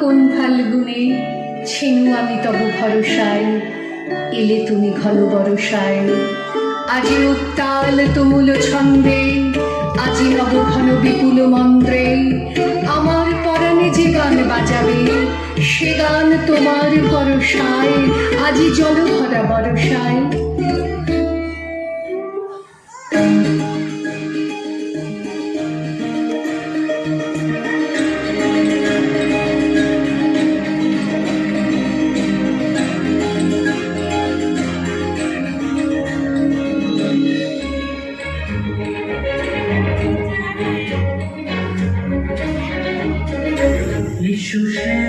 কোন ফাল্গুনে ছিনু আমি তব ভরসায়, এলে তুমি ঘন বরসায়। আজি উত্তাল তুমুল ছন্দে, আজি নব ঘন বিপুল মন্ত্রে। আমার পরাণে যে গান বাজাবে, সে গান তোমার বরসায় আজি জল ভরা বরসায় 就是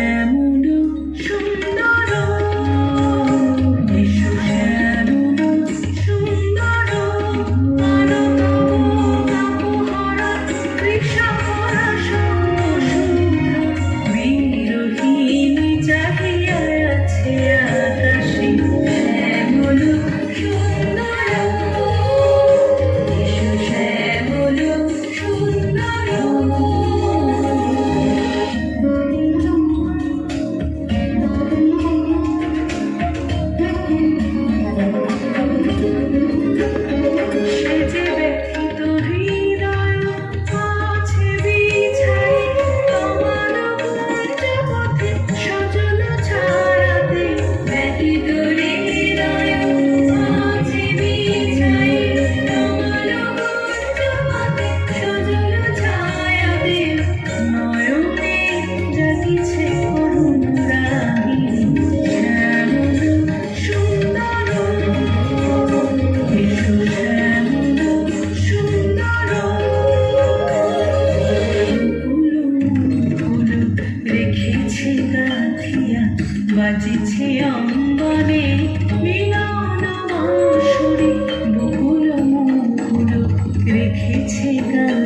আছে অঙ্গনে মিলন বাঁশুরি বকুল মুকুল রেখেছে গান।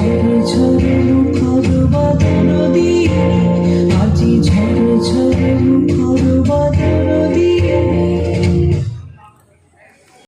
ঝড় ঝড় মুখর বাদর দিয়ে আজি ঝড় ঝড় মুখর বাদর